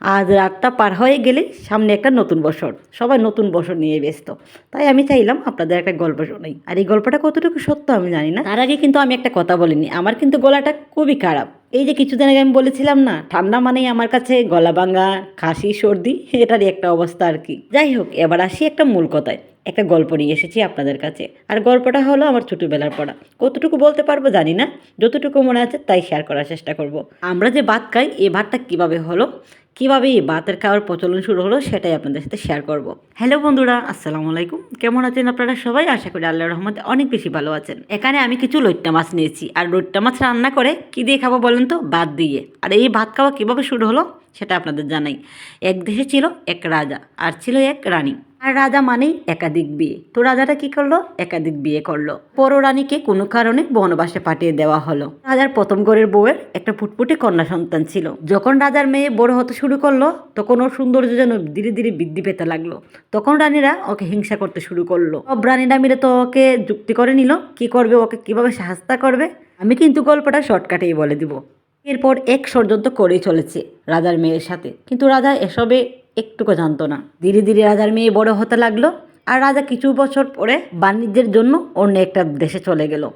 আজ রাতটা পার হয়ে গেলে সামনে একটা নতুন বছর। সবাই নতুন বছর নিয়ে ব্যস্ত। তাই আমি চাইলাম আপনাদের একটা গল্প শোনাই। আর এই গল্পটা কতটুকু সত্য আমি জানি না। তার আগে কিন্তু আমি একটা কথা বলিনি। আমার কিন্তু গলাটা খুবই খারাপ। এই যে কিছুদিন আগে আমি বলেছিলাম না, ঠান্ডা মানেই আমার কাছে গলা ভাঙা কাশি সর্দি, এটারই একটা অবস্থা আর কি। যাই হোক, এবার আসি একটা মূল কথায়। একটা গল্প নিয়ে এসেছি আপনাদের কাছে। আর গল্পটা হলো আমার ছোটোবেলার পড়া। কতটুকু বলতে পারব জানি না। যতটুকু মনে আছে তাই শেয়ার করার চেষ্টা করব। আমরা যে ভাত খাই এই ভাতটা কীভাবে হলো? কীভাবে এই ভাতের খাওয়ার প্রচলন শুরু হলো সেটাই আপনাদের সাথে শেয়ার করব। হ্যালো বন্ধুরা, আসসালামু আলাইকুম। কেমন আছেন আপনারা সবাই? আশা করি আল্লাহ রহমতে অনেক বেশি ভালো আছেন। এখানে আমি কিছু লইট্টা মাছ নিয়েছি। আর লইট্টা মাছ রান্না করে কি দিয়ে খাব বলেন তো? ভাত দিয়ে। আর এই ভাত খাওয়া কীভাবে শুরু হলো সেটা আপনাদের জানাই। এক দেশে ছিল এক রাজা আর ছিল এক রানী। আর রাজা মানেই একাধিক বিয়ে। তো রাজাটা কি করল? একাধিক বিয়ে করল। পর রানীকে কোনো কারণে বনবাসে পাঠিয়ে দেওয়া হলো। রাজার প্রথম ঘরের বউয়ের একটা ফুটফুটে কন্যা সন্তান ছিল। যখন রাজার মেয়ে বড় হতে শুরু করল, তখন ওর সৌন্দর্য যেন ধীরে ধীরে বৃদ্ধি পেতে লাগল। তখন রানীরা ওকে হিংসা করতে শুরু করল। সব রানীরা মিলে তো ওকে যুক্তি করে নিল, কি করবে, ওকে কীভাবে সাহায্য করবে? আমি কিন্তু গল্পটা শর্টকাটেই বলে দিব। এরপর এক ষড়যন্ত্র করেই চলেছে রাজার মেয়ের সাথে। কিন্তু রাজা এসবে একটুকু জানতো না। ধীরে ধীরে রাজার মেয়ে বড় হতে লাগল, আর রাজা কিছু বছর পরে বাণিজ্যের জন্য অন্য একটা দেশে চলে গেল।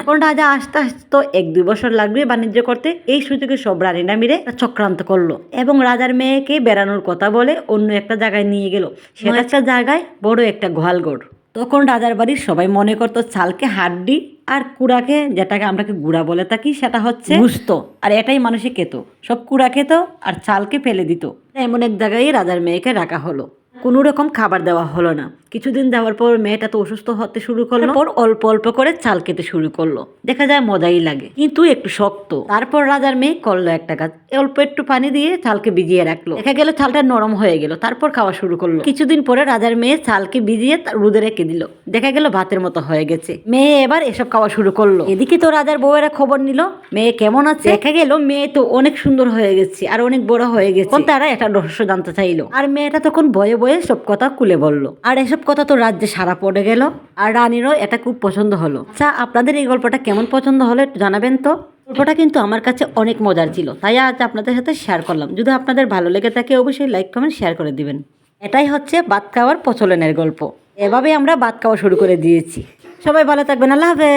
এখন রাজা আস্তে আস্তে তো এক দুই বছর লাগবে বাণিজ্য করতে। এই সুযোগে সব রানীরা মিলে চক্রান্ত করল এবং রাজার মেয়েকে বেড়ানোর কথা বলে অন্য একটা জায়গায় নিয়ে গেল। সেটা একটা জায়গায় বড় একটা গোয়ালগড় তখন রাজার বাড়ির সবাই মনে করতো চালকে হাড্ডি আর কুড়াকে যেটাকে আমরা কি গুড়া বলে থাকি সেটা হচ্ছে বুঝতো আর এটাই মানুষে খেত সব কুড়া খেত আর চালকে ফেলে দিত। এমন এক জায়গায় রাজার মেয়েকে রাখা হলো। কোনো রকম খাবার দেওয়া হলো না। কিছুদিন যাওয়ার পর মেয়েটা তো অসুস্থ হতে শুরু করল। পর অল্প অল্প করে চাল খেতে শুরু করল। দেখা যায় মজাই লাগে, কিন্তু একটু শক্ত। তারপর রাজার মেয়ে করল একটা কাজ অল্প একটু পানি দিয়ে চালকে ভিজিয়ে রাখল। দেখা গেল চালটা নরম হয়ে গেল, তারপর খাওয়া শুরু করল। কিছুদিন পরে রাজার মেয়ে চালকে ভিজিয়ে রোদে রেখে দিল। দেখা গেল ভাতের মতো হয়ে গেছে। মেয়ে এবার এসব খাওয়া শুরু করল। এদিকে তো রাজার বউয়েরা খবর নিল, মেয়ে কেমন আছে? দেখা গেল মেয়ে তো অনেক সুন্দর হয়ে গেছে, আর অনেক বড় হয়ে গেছে। তারা এটা রহস্য জানতে চাইলো। আর মেয়েটা তখন বয়ে বয়ে সব কথা খুলে বলল। আর এসব কথা তো রাজ্যে সারা পড়ে গেল। আর রানীরও এটা খুব পছন্দ হলো। আচ্ছা আপনাদের এই গল্পটা কেমন পছন্দ হলো একটু জানাবেন তো? গল্পটা কিন্তু আমার কাছে অনেক মজার ছিল। তাই আজ আপনাদের সাথে শেয়ার করলাম। যদি আপনাদের ভালো লেগে থাকে, অবশ্যই লাইক কমেন্ট শেয়ার করে দিবেন। এটাই হচ্ছে ভাত খাওয়ার প্রচলনের গল্প। এভাবেই আমরা ভাত খাওয়া শুরু করে দিয়েছি। সবাই ভালো থাকবেন। আল্লাহ হাফেজ।